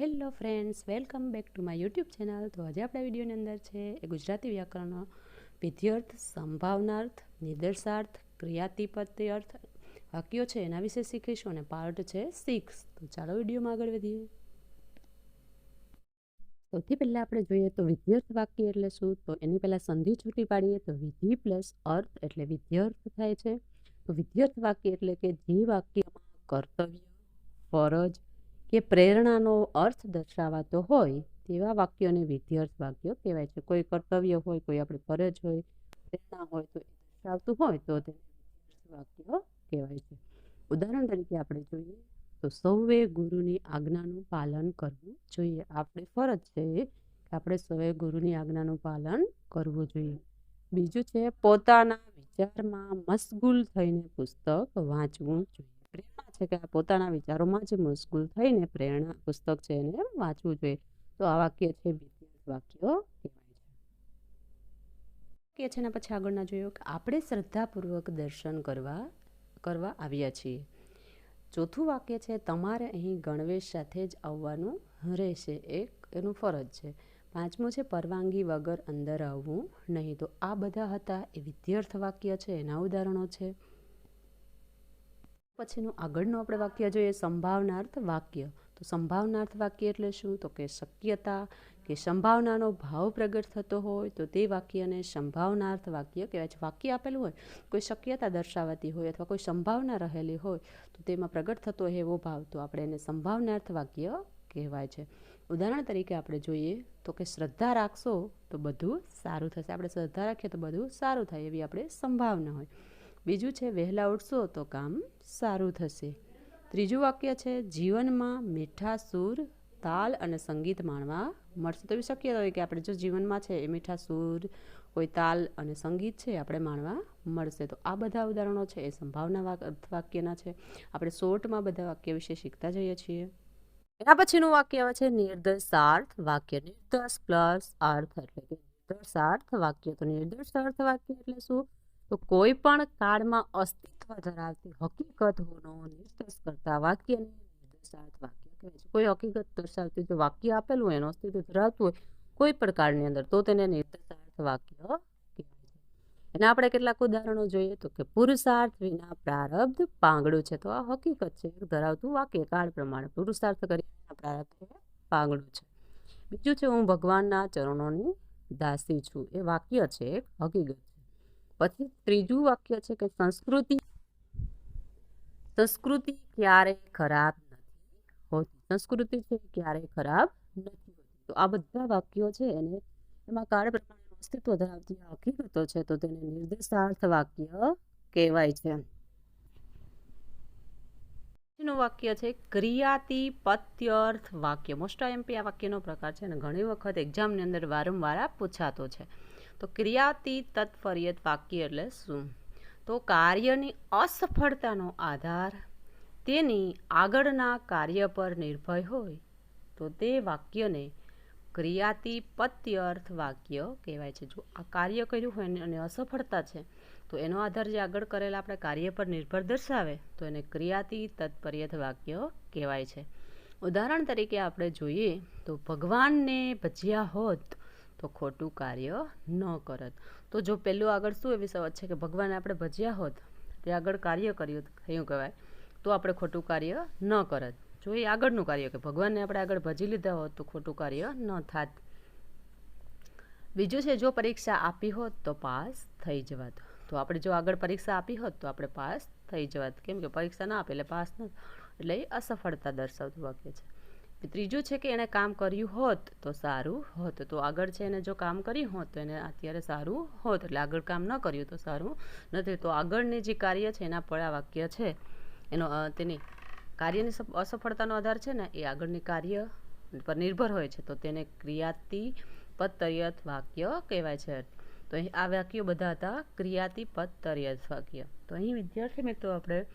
Hello friends, welcome back to my YouTube channel. તો આજે આપણા વિડીયોની અંદર છે એ ગુજરાતી વ્યાકરણનો વિધ્યર્થ સંભાવનાર્થ, નિદર્શાર્થ ક્રિયાતિપત્તિ અર્થ વાક્યો છે. એના વિશે શીખીશું અને પાર્ટ છે સિક્સ તો ચાલો વિડીયોમાં આગળ વધીએ. સૌથી પહેલાં આપણે જોઈએ તો વિધ્યર્થ વાક્ય એટલે શું? તો એની પહેલાં સંધિ છૂટી પાડીએ તો વિધિ પ્લસ અર્થ એટલે વિધ્યર્થ થાય છે. તો વિધ્યર્થ વાક્ય એટલે કે જે વાક્યમાં કર્તવ્ય, ફરજ કે પ્રેરણાનો અર્થ દર્શાવાતો હોય તેવા વાક્યોને વિધ્યર્થ વાક્યો કહેવાય છે. કોઈ કર્તવ્ય હોય, કોઈ આપણી ફરજ હોય, પ્રેરણા હોય તો એ દર્શાવતું હોય તો તેને વાક્યો કહેવાય છે. ઉદાહરણ તરીકે આપણે જોઈએ તો સૌએ ગુરુની આજ્ઞાનું પાલન કરવું જોઈએ. આપણે ફરજ છે કે આપણે સૌએ ગુરુની આજ્ઞાનું પાલન કરવું જોઈએ. બીજું છે પોતાના વિચારમાં મશગુલ થઈને પુસ્તક વાંચવું જોઈએ. છે કે પોતાના વિચારોમાં જ મશગુલ થઈને પ્રેરણા પુસ્તક છે એને વાંચવું જોઈએ. તો આ વાક્ય છે વાક્યો કહેવાય છે. કે છે એના પછી આગળના જોયું કે આપણે શ્રદ્ધાપૂર્વક દર્શન કરવા કરવા આવ્યા છીએ. ચોથું વાક્ય છે, તમારે અહીં ગણવેશ સાથે જ આવવાનું રહેશે. એક એનું ફરજ છે. પાંચમું છે, પરવાનગી વગર અંદર આવવું નહીં. તો આ બધા હતા એ વિદ્યાર્થ વાક્ય છે, એના ઉદાહરણો છે. પછીનું આગળનું આપણે વાક્ય જોઈએ, સંભાવનાર્થ વાક્ય. તો સંભાવનાર્થ વાક્ય એટલે શું? તો કે શક્યતા, કે સંભાવનાનો ભાવ પ્રગટ થતો હોય, તો તે વાક્યને સંભાવનાર્થ વાક્ય કહેવાય છે. વાક્ય આપેલું હોય, કોઈ શક્યતા દર્શાવતી હોય અથવા કોઈ સંભાવના રહેલી હોય, તો તેમાં પ્રગટ થતો એવો ભાવ, તો આપણે એને સંભાવનાર્થ વાક્ય કહેવાય છે. ઉદાહરણ તરીકે આપણે જોઈએ, તો કે શ્રદ્ધા રાખશો તો બધું સારું થશે. આપણે શ્રદ્ધા રાખીએ તો બધું સારું થાય એવી આપણે સંભાવના હોય. બીજું છે, વહેલા ઉઠશો તો કામ સારું થશે. ત્રીજું વાક્ય છે, જીવનમાં મીઠા સૂર, તાલ અને સંગીત માણવા મળશે. તો એવી શક્યતા હોય કે આપણે જો જીવનમાં છે એ મીઠા સૂર, કોઈ તાલ અને સંગીત છે આપણે માણવા મળશે. તો આ બધા ઉદાહરણો છે, એ સંભાવના વાક્યના છે. આપણે શોર્ટમાં બધા વાક્ય વિશે શીખતા જઈએ છીએ. એના પછીનું વાક્ય આવે છે, નિર્દેશાર્થ વાક્ય. નિર્દેશ પ્લસ અર્થ એટલે કે નિર્દેશાર્થ વાક્ય. તો નિર્દેશાર્થ વાક્ય એટલે શું? તો કોઈ પણ કાળમાં અસ્તિત્વ ધરાવતી હકીકતોનો નિર્દેશ કરતા વાક્યને નિર્દેશાર્થ વાક્ય કહે છે. કોઈ હકીકત દર્શાવતી જો વાક્ય આપેલું હોય, એનું અસ્તિત્વ ધરાવતું હોય, કોઈ પણ કાળની અંદર, તો તેને નિર્દેશાર્થ વાક્ય કહેવાય છે. એના આપણે કેટલાક ઉદાહરણો જોઈએ તો કે પુરુષાર્થ વિના પ્રારબ્ધ પાંગડું છે. તો આ હકીકત છે, ધરાવતું વાક્ય, કાળ પ્રમાણે પુરુષાર્થ કરીને પ્રારબ્ધ પાંગડું છે. બીજું છે, હું ભગવાનના ચરણોની દાસી છું. એ વાક્ય છે, એક હકીકત પછી ત્રીજું વાક્ય છે કે સંસ્કૃતિ. સંસ્કૃતિ ક્યારેય ખરાબ નથી હોતી. સંસ્કૃતિ છે ક્યારેય ખરાબ નથી હોતી. તો આ બધા વાક્યો છે એને એમાં કાળ પ્રમાણે અસ્તિત્વ ધરાવતી હકીકતો છે તો તેને નિર્દેશાર્થ વાક્ય કહેવાય છે. નું વાક્ય છે ક્રિયાતી પત્યર્થ વાક્ય. મોસ્ટ એમપી આ વાક્યનો પ્રકાર છે અને ઘણી વખત એક્ઝામની અંદર વારંવાર પૂછાતો છે. તો ક્રિયાતી તત્ફરિયત વાક્ય એટલે શું? તો કાર્યની અસફળતાનો આધાર, તેની આગળના કાર્ય પર નિર્ભય હોય, તો તે વાક્યને ક્રિયાતી પત્યર્થ વાક્ય કહેવાય છે. જો આ કાર્ય કર્યું હોય અને અસફળતા છે, તો એનો આધાર જે આગળ કરેલા આપણે કાર્ય પર નિર્ભર દર્શાવે, તો એને ક્રિયાતી તત્પર્યથ વાક્ય કહેવાય છે. ઉદાહરણ તરીકે આપણે જોઈએ તો ભગવાનને ભજ્યા હોત તો ખોટું કાર્ય ન કરત. તો જો પહેલું આગળ શું એવી સમજ છે કે ભગવાને આપણે ભજ્યા હોત, તે આગળ કાર્ય કર્યું થયું કહેવાય, તો આપણે ખોટું કાર્ય ન કરત. જો એ આગળનું કાર્ય કે ભગવાનને આપણે આગળ ભજી લીધા હોત તો ખોટું કાર્ય ન થાત. બીજું છે જો પરીક્ષા આપી હોત તો પાસ થઈ જવાત. તો આપણે જો આગળ પરીક્ષા આપી હોત તો આપણે પાસ થઈ જવાત. કેમ કે પરીક્ષા ના આપે એટલે પાસ ન એટલે એ અસફળતા દર્શાવતું વાક્ય છે. ત્રીજું છે કે એણે કામ કર્યું હોત તો સારું હોત. તો આગળ છે એને જો કામ કર્યું હોત તો એને અત્યારે સારું હોત. એટલે આગળ કામ ન કર્યું તો સારું નથી. તો આગળની જે કાર્ય છે એના પર આ વાક્ય છે. એનો તેની કાર્યની અસફળતાનો આધાર છે ને એ આગળની કાર્ય પર નિર્ભર હોય છે. તો તેને ક્રિયાતી પત્તર્યત વાક્ય કહેવાય છે. તો અહીં આ વાક્યો બધા હતા ક્રિયાતી પત્તર્યત વાક્ય. તો અહીં વિદ્યાર્થી મિત્રો આપણે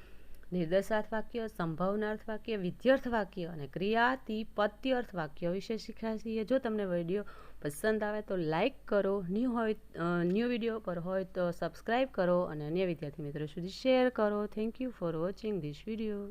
નિર્દેશાર્થ વાક્ય સંભાવનાર્થ વાક્ય વિદ્યાર્થ વાક્ય અને ક્રિયાતી પત્યર્થ વાક્ય વિશે શીખ્યા છીએ. જો તમને વીડિયો પસંદ આવે તો લાઇક કરો, ન્યૂ હોય ન્યૂ વીડિયો પર હોય તો સબસ્ક્રાઈબ કરો અને અન્ય વિદ્યાર્થી મિત્રો સુધી શેર કરો. Thank you for watching this video.